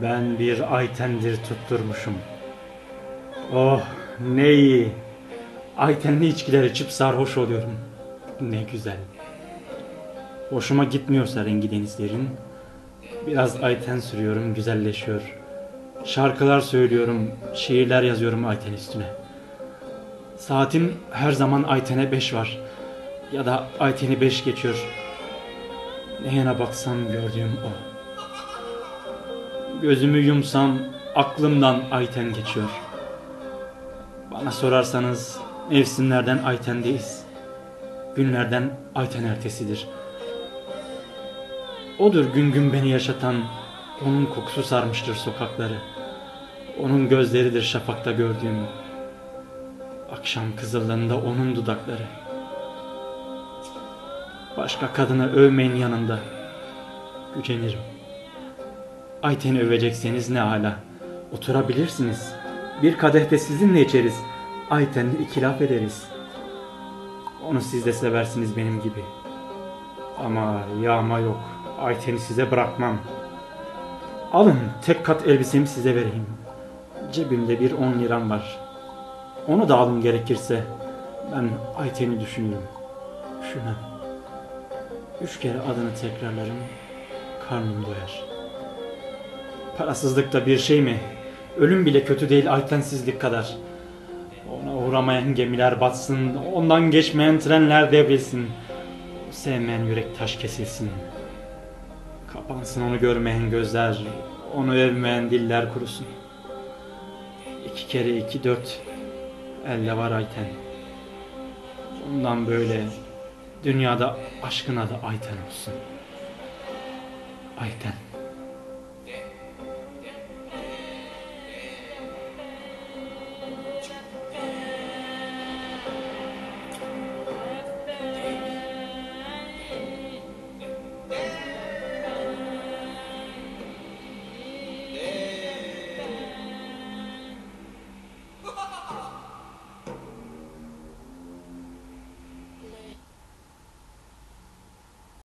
Ben bir Ayten'dir tutturmuşum. Oh ne iyi. Ayten'li içkiler içip sarhoş oluyorum. Ne güzel. Hoşuma gitmiyorsa rengi denizlerin. Biraz Ayten sürüyorum güzelleşiyor. Şarkılar söylüyorum, şiirler yazıyorum Ayten üstüne. Saatim her zaman Ayten'e 5 var. Ya da Ayten'i 5 geçiyor. Ne yana baksam gördüğüm o. Gözümü yumsam aklımdan Ayten geçiyor. Bana sorarsanız mevsimlerden Ayten'deyiz. Günlerden Ayten ertesidir. Odur gün gün beni yaşatan, onun kokusu sarmıştır sokakları. Onun gözleridir şafakta gördüğüm. Akşam kızıllığında onun dudakları. Başka kadını övmeyin yanında. Gücenirim. Ayten'i övecekseniz ne hala. Oturabilirsiniz. Bir kadeh de sizinle içeriz. Ayten'le ikilaf ederiz. Onu siz de seversiniz benim gibi. Ama yağma yok. Ayten'i size bırakmam. Alın tek kat elbisemi size vereyim. Cebimde bir on liram var. Onu da alın gerekirse. Ben Ayten'i düşünüyorum. Üşümem. Üç kere adını tekrarlarım. Karnım doyar. Parasızlık da bir şey mi? Ölüm bile kötü değil aytensizlik kadar. Ona uğramayan gemiler batsın, ondan geçmeyen trenler devrilsin. Sevmeyen yürek taş kesilsin. Kapansın onu görmeyen gözler, onu övmeyen diller kurusun. İki kere iki dört, elde var Ayten. Bundan böyle dünyada aşkın adı Ayten olsun. Ayten.